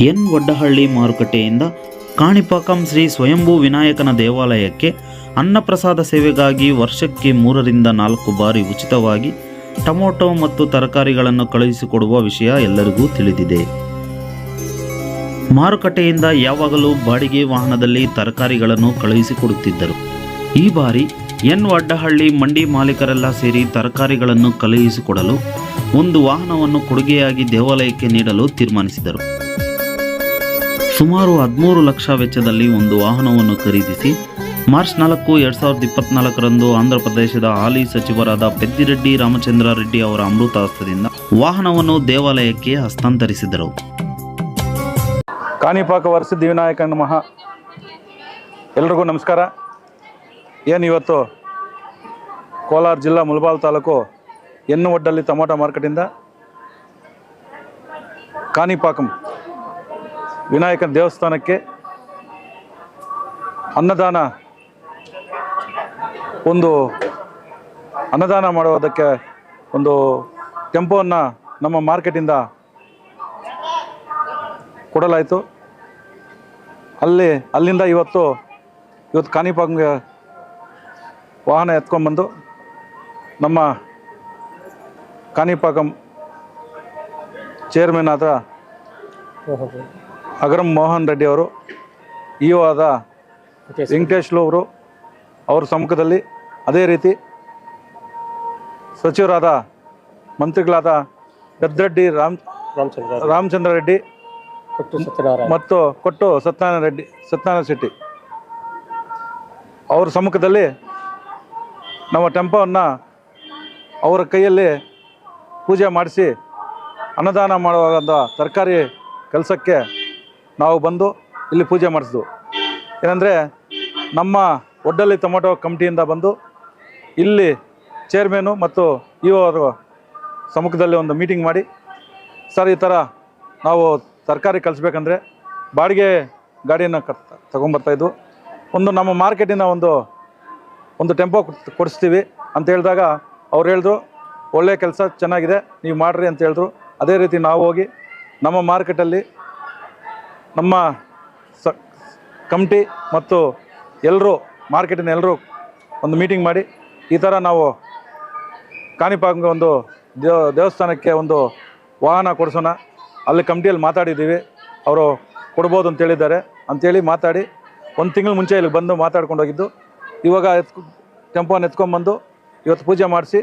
N Vaddahalli ಮಾರುಕಟ್ಟೆಯಿಂದ ಕಾಣಿಪಾಕಂ ಶ್ರೀ ಸ್ವಯಂಭೂ ವಿನಾಯಕನ ದೇವಾಲಯಕ್ಕೆ ಅನ್ನಪ್ರಸಾದ ಸೇವೆಗಾಗಿ ವರ್ಷಕ್ಕೆ ಮೂರರಿಂದ ನಾಲ್ಕು ಬಾರಿ ಉಚಿತವಾಗಿ ಟೊಮೊಟೊ ಮತ್ತು ತರಕಾರಿಗಳನ್ನು ಕಳುಹಿಸಿಕೊಡುವ ವಿಷಯ ಎಲ್ಲರಿಗೂ ತಿಳಿದಿದೆ. ಮಾರುಕಟ್ಟೆಯಿಂದ ಯಾವಾಗಲೂ ಬಾಡಿಗೆ ವಾಹನದಲ್ಲಿ ತರಕಾರಿಗಳನ್ನು ಕಳುಹಿಸಿಕೊಡುತ್ತಿದ್ದರು. ಈ ಬಾರಿ ಎನ್ ವಡ್ಡಹಳ್ಳಿ ಮಂಡಿ ಮಾಲೀಕರೆಲ್ಲ ಸೇರಿ ತರಕಾರಿಗಳನ್ನು ಕಳುಹಿಸಿಕೊಡಲು ಒಂದು ವಾಹನವನ್ನು ಕೊಡುಗೆಯಾಗಿ ದೇವಾಲಯಕ್ಕೆ ನೀಡಲು ತೀರ್ಮಾನಿಸಿದರು. ಸುಮಾರು ಹದಿಮೂರು ಲಕ್ಷ ವೆಚ್ಚದಲ್ಲಿ ಒಂದು ವಾಹನವನ್ನು ಖರೀದಿಸಿ ಮಾರ್ಚ್ ನಾಲ್ಕು ಎರಡು ಸಾವಿರದ ಇಪ್ಪತ್ನಾಲ್ಕರಂದು ಆಂಧ್ರ ಪ್ರದೇಶದ ಹಾಲಿ ಸಚಿವರಾದ ಪೆದ್ದಿರೆಡ್ಡಿ ರಾಮಚಂದ್ರ ರೆಡ್ಡಿ ಅವರ ಅಮೃತ ಹಸ್ತದಿಂದ ವಾಹನವನ್ನು ದೇವಾಲಯಕ್ಕೆ ಹಸ್ತಾಂತರಿಸಿದರು. ಕಾಣಿಪಾಕ ವರ್ಷ ದಿವಿನಾಯಕ ನಮಃ. ಎಲ್ರಿಗೂ ನಮಸ್ಕಾರ. ಏನು ಇವತ್ತು ಕೋಲಾರ ಜಿಲ್ಲಾ ಮುಲ್ಬಾಲ್ ತಾಲೂಕು ಎನ್ನು ಒಡ್ಡಲ್ಲಿ ಟೊಮೊಟೊ ಮಾರ್ಕೆಟಿಂದ ಕಾಣಿಪಾಕಂ ವಿನಾಯಕನ ದೇವಸ್ಥಾನಕ್ಕೆ ಅನ್ನದಾನ, ಒಂದು ಅನ್ನದಾನ ಮಾಡುವುದಕ್ಕೆ ಒಂದು ಟೆಂಪೋವನ್ನು ನಮ್ಮ ಮಾರ್ಕೆಟಿಂದ ಕೊಡಲಾಯಿತು. ಅಲ್ಲಿ, ಅಲ್ಲಿಂದ ಇವತ್ತು ಇವತ್ತು ಕಾಣಿಪಾಕ್ಗೆ ವಾಹನ ಎತ್ಕೊಂಡ್ಬಂದು ನಮ್ಮ ಕಾಣಿಪಾಕಂ ಚೇರ್ಮನ್ ಆದ ಅಗರಂ ಮೋಹನ್ ರೆಡ್ಡಿ ಅವರು ಇ ಒ ಆದ ವೆಂಕಟೇಶ್ ಅವರು ಅವ್ರ ಸಮ್ಮುಖದಲ್ಲಿ ಅದೇ ರೀತಿ ಸಚಿವರಾದ ಮಂತ್ರಿಗಳಾದ ಪೆದ್ದರೆಡ್ಡಿ ರಾಮ್ ರಾಮಚಂದ್ರ ರಾಮಚಂದ್ರ ರೆಡ್ಡಿ ಮತ್ತು ಕೊಟ್ಟು ಸತ್ಯನಾರಾಯಣ ರೆಡ್ಡಿ ಸತ್ಯನಾರಾಯಣ ಶೆಟ್ಟಿ. ಅವ್ರ ಸಮ್ಮುಖದಲ್ಲಿ ನಮ್ಮ ಟೆಂಪೋವನ್ನು ಅವರ ಕೈಯಲ್ಲಿ ಪೂಜೆ ಮಾಡಿಸಿ ಅನ್ನದಾನ ಮಾಡುವಾಗ ತರಕಾರಿ ಕೆಲಸಕ್ಕೆ ನಾವು ಬಂದು ಇಲ್ಲಿ ಪೂಜೆ ಮಾಡಿಸಿದ್ವು. ಏನಂದರೆ ನಮ್ಮ ಒಡ್ಡಲ್ಲಿ ಟೊಮೊಟೊ ಕಮಿಟಿಯಿಂದ ಬಂದು ಇಲ್ಲಿ ಚೇರ್ಮನು ಮತ್ತು ಇ ಅವರು ಸಮ್ಮುಖದಲ್ಲಿ ಒಂದು ಮೀಟಿಂಗ್ ಮಾಡಿ, ಸರ್, ಈ ಥರ ನಾವು ತರಕಾರಿ ಕಲಿಸ್ಬೇಕಂದ್ರೆ ಬಾಡಿಗೆ ಗಾಡಿಯನ್ನು ಕ ತಗೊಂಬರ್ತಾಯಿದ್ವು ಒಂದು ನಮ್ಮ ಮಾರ್ಕೆಟಿನ ಒಂದು ಒಂದು ಟೆಂಪೋ ಕೊಡ್- ಕೊಡಿಸ್ತೀವಿ ಅಂತ ಹೇಳಿದಾಗ ಅವ್ರು ಹೇಳಿದ್ರು ಒಳ್ಳೆಯ ಕೆಲಸ, ಚೆನ್ನಾಗಿದೆ, ನೀವು ಮಾಡಿರಿ ಅಂತ ಹೇಳಿದ್ರು. ಅದೇ ರೀತಿ ನಾವು ಹೋಗಿ ನಮ್ಮ ಮಾರ್ಕೆಟಲ್ಲಿ ನಮ್ಮ ಸ, ಕಮಿಟಿ ಮತ್ತು ಎಲ್ಲರೂ ಮಾರ್ಕೆಟಿನ ಎಲ್ಲರೂ ಒಂದು ಮೀಟಿಂಗ್ ಮಾಡಿ ಈ ಥರ ನಾವು ಕಾಣಿಪಾಂಗ ಒಂದು ದೇವ ದೇವಸ್ಥಾನಕ್ಕೆ ಒಂದು ವಾಹನ ಕೊಡಿಸೋಣ. ಅಲ್ಲಿ ಕಮಿಟಿಯಲ್ಲಿ ಮಾತಾಡಿದ್ದೀವಿ. ಅವರು ಕೊಡ್ಬೋದು ಅಂತ ಹೇಳಿದ್ದಾರೆ. ಅಂತೇಳಿ ಮಾತಾಡಿ ಒಂದು ತಿಂಗಳು ಮುಂಚೆ ಇಲ್ಲಿ ಬಂದು ಮಾತಾಡ್ಕೊಂಡು ಹೋಗಿದ್ದು. ಇವಾಗ ಎತ್ಕೊ, ಟೆಂಪೋನ ಎತ್ಕೊಂಡ್ಬಂದು ಇವತ್ತು ಪೂಜೆ ಮಾಡಿಸಿ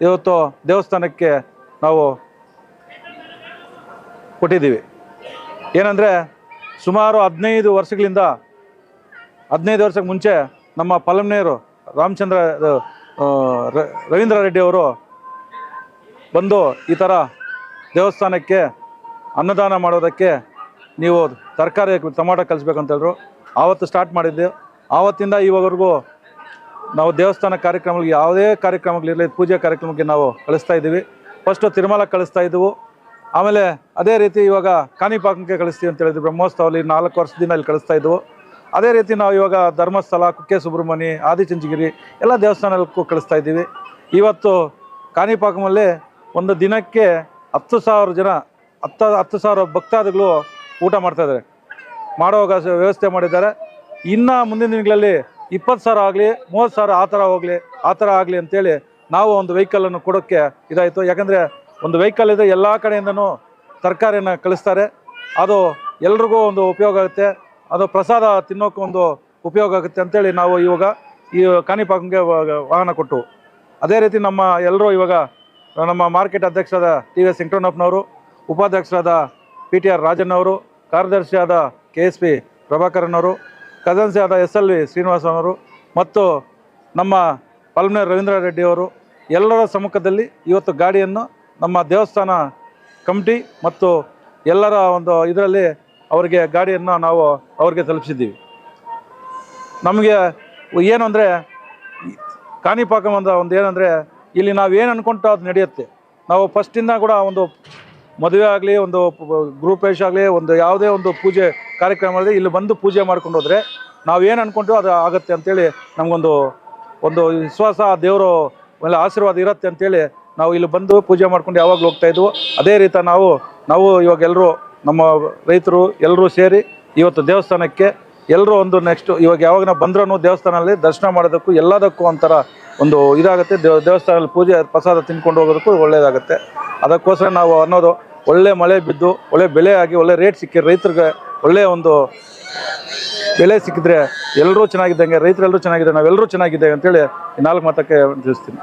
ಇವತ್ತು ದೇವಸ್ಥಾನಕ್ಕೆ ನಾವು ಕೊಟ್ಟಿದ್ದೀವಿ. ಏನಂದರೆ ಸುಮಾರು ಹದಿನೈದು ವರ್ಷಗಳಿಂದ, ಹದಿನೈದು ವರ್ಷಕ್ಕೆ ಮುಂಚೆ ನಮ್ಮ ಪಲಮ್ನೇರು ರಾಮಚಂದ್ರ ರವೀಂದ್ರ ರೆಡ್ಡಿ ಅವರು ಬಂದು ಈ ಥರ ದೇವಸ್ಥಾನಕ್ಕೆ ಅನ್ನದಾನ ಮಾಡೋದಕ್ಕೆ ನೀವು ತರಕಾರಿ ಟೊಮಾಟೊ ಕಲಿಸ್ಬೇಕಂತ ಹೇಳಿದ್ರು ಆವತ್ತು ಸ್ಟಾರ್ಟ್ ಮಾಡಿದ್ದೆ. ಆವತ್ತಿಂದ ಇವಾಗವರೆಗೂ ನಾವು ದೇವಸ್ಥಾನ ಕಾರ್ಯಕ್ರಮಗಳಿಗೆ, ಯಾವುದೇ ಕಾರ್ಯಕ್ರಮಗಳಿರಲಿ, ಪೂಜೆ ಕಾರ್ಯಕ್ರಮಕ್ಕೆ ನಾವು ಕಳಿಸ್ತಾ ಇದ್ದೀವಿ. ಫಸ್ಟು ತಿರುಮಲ ಕಳಿಸ್ತಾ ಇದ್ದವು. ಆಮೇಲೆ ಅದೇ ರೀತಿ ಇವಾಗ ಕಾಣಿಪಾಕಕ್ಕೆ ಕಳಿಸ್ತೀವಿ ಅಂತ ಹೇಳಿದ್ರು ಬ್ರಹ್ಮೋತ್ಸವಲ್ಲಿ ನಾಲ್ಕು ವರ್ಷದಿಂದ ಇಲ್ಲಿ ಕಳಿಸ್ತಾ ಇದ್ವು. ಅದೇ ರೀತಿ ನಾವು ಇವಾಗ ಧರ್ಮಸ್ಥಳ, ಕುಕ್ಕೆ ಸುಬ್ರಹ್ಮಣಿ ಆದಿಚುಂಚಗಿರಿ ಎಲ್ಲ ದೇವಸ್ಥಾನಕ್ಕೂ ಕಳಿಸ್ತಾ ಇದ್ದೀವಿ. ಇವತ್ತು ಕಾಣಿಪಾಕಮಲ್ಲಿ ಒಂದು ದಿನಕ್ಕೆ ಹತ್ತು ಸಾವಿರ ಜನ, ಹತ್ತು ಹತ್ತು ಸಾವಿರ ಭಕ್ತಾದಿಗಳು ಊಟ ಮಾಡ್ತಾಯಿದ್ದಾರೆ ಮಾಡೋ ವ್ಯವಸ್ಥೆ ಮಾಡಿದ್ದಾರೆ. ಇನ್ನು ಮುಂದಿನ ದಿನಗಳಲ್ಲಿ ಇಪ್ಪತ್ತು ಸಾವಿರ ಆಗಲಿ, ಮೂವತ್ತು ಸಾವಿರ ಆ ಥರ ಹೋಗಲಿ, ಆ ಥರ ಆಗಲಿ ಅಂತೇಳಿ ನಾವು ಒಂದು ವೆಹಿಕಲನ್ನು ಕೊಡೋಕ್ಕೆ ಇದಾಯಿತು. ಯಾಕಂದರೆ ಒಂದು ವೆಹಿಕಲ್ ಇದೆ, ಎಲ್ಲ ಕಡೆಯಿಂದನೂ ತರಕಾರಿಯನ್ನು ಕಳಿಸ್ತಾರೆ. ಅದು ಎಲ್ರಿಗೂ ಒಂದು ಉಪಯೋಗ ಆಗುತ್ತೆ. ಅದು ಪ್ರಸಾದ ತಿನ್ನೋಕೆ ಒಂದು ಉಪಯೋಗ ಆಗುತ್ತೆ ಅಂತೇಳಿ ನಾವು ಇವಾಗ ಈ ಕಾಣಿಪಾಕಂಗೆ ವಾಹನ ಕೊಟ್ಟು. ಅದೇ ರೀತಿ ನಮ್ಮ ಎಲ್ಲರೂ ಇವಾಗ ನಮ್ಮ ಮಾರ್ಕೆಟ್ ಅಧ್ಯಕ್ಷರಾದ ಟಿ ವಿ ಎಸ್ ವೆಂಕಟಣ್ಣಪ್ಪನವರು ಉಪಾಧ್ಯಕ್ಷರಾದ ಪಿ ಟಿ ಆರ್ ರಾಜನ್ ಅವರು ಕಾರ್ಯದರ್ಶಿಯಾದ ಕೆ ಎಸ್ ಪಿ ಪ್ರಭಾಕರನ್ ಅವರು ಕಜನ್ಸಿ ಆದ ಎಸ್ ಎಲ್ ವಿ ಶ್ರೀನಿವಾಸನವರು ಮತ್ತು ನಮ್ಮ ಪಲ್ಮನೆ ರವೀಂದ್ರ ರೆಡ್ಡಿ ಅವರು ಎಲ್ಲರ ಸಮ್ಮುಖದಲ್ಲಿ ಇವತ್ತು ಗಾಡಿಯನ್ನು ನಮ್ಮ ದೇವಸ್ಥಾನ ಕಮಿಟಿ ಮತ್ತು ಎಲ್ಲರ ಒಂದು ಇದರಲ್ಲಿ ಅವರಿಗೆ ಗಾಡಿಯನ್ನು ನಾವು ಅವ್ರಿಗೆ ತಲುಪಿಸಿದ್ದೀವಿ. ನಮಗೆ ಏನು ಅಂದರೆ ಕಾಣಿಪಾಕಂ ಒಂದು ಏನಂದರೆ ಇಲ್ಲಿ ನಾವು ಏನು ಅಂದ್ಕೊಂಡು ಅದು ನಡೆಯುತ್ತೆ. ನಾವು ಫಸ್ಟಿಂದ ಕೂಡ ಒಂದು ಮದುವೆ ಆಗಲಿ, ಒಂದು ಗ್ರೂಪೇಶ್ ಆಗಲಿ, ಒಂದು ಯಾವುದೇ ಒಂದು ಪೂಜೆ ಕಾರ್ಯಕ್ರಮದಲ್ಲಿ ಇಲ್ಲಿ ಬಂದು ಪೂಜೆ ಮಾಡ್ಕೊಂಡು ಹೋದರೆ ನಾವು ಏನು ಅನ್ಕೊಂತೀವೋ ಅದು ಆಗುತ್ತೆ ಅಂಥೇಳಿ ನಮಗೊಂದು ಒಂದು ವಿಶ್ವಾಸ ದೇವರು ಆಶೀರ್ವಾದ ಇರುತ್ತೆ ಅಂತೇಳಿ ನಾವು ಇಲ್ಲಿ ಬಂದು ಪೂಜೆ ಮಾಡ್ಕೊಂಡು ಯಾವಾಗಲೂ ಹೋಗ್ತಾ ಇದ್ವು ಅದೇ ರೀತಿ ನಾವು ನಾವು ಇವಾಗ ಎಲ್ಲರೂ ನಮ್ಮ ರೈತರು ಎಲ್ಲರೂ ಸೇರಿ ಇವತ್ತು ದೇವಸ್ಥಾನಕ್ಕೆ ಎಲ್ಲರೂ ಒಂದು ನೆಕ್ಸ್ಟ್ ಇವಾಗ ಯಾವಾಗ ನಾವು ಬಂದ್ರೂ ದೇವಸ್ಥಾನದಲ್ಲಿ ದರ್ಶನ ಮಾಡೋದಕ್ಕೂ ಎಲ್ಲದಕ್ಕೂ ಒಂಥರ ಒಂದು ಇದಾಗುತ್ತೆ. ದೇವ, ದೇವಸ್ಥಾನದಲ್ಲಿ ಪೂಜೆ, ಪ್ರಸಾದ ತಿನ್ಕೊಂಡು ಹೋಗೋದಕ್ಕೂ ಒಳ್ಳೆಯದಾಗುತ್ತೆ ಅದಕ್ಕೋಸ್ಕರ ನಾವು ಅನ್ನೋದು ಒಳ್ಳೆ ಮಳೆ ಬಿದ್ದು, ಒಳ್ಳೆ ಬೆಲೆ ಆಗಿ, ಒಳ್ಳೆ ರೇಟ್ ಸಿಕ್ಕಿ, ರೈತರಿಗೆ ಒಳ್ಳೆಯ ಒಂದು ಬೆಲೆ ಸಿಕ್ಕಿದ್ರೆ ಎಲ್ಲರೂ ಚೆನ್ನಾಗಿದ್ದಂಗೆ ರೈತರೆಲ್ಲರೂ ಚೆನ್ನಾಗಿದ್ದಾರೆ ನಾವೆಲ್ಲರೂ ಚೆನ್ನಾಗಿದ್ದೇವೆ ಅಂತೇಳಿ ನಾಲ್ಕು ಮಾತಕ್ಕೆ ತಿಳಿಸ್ತೀನಿ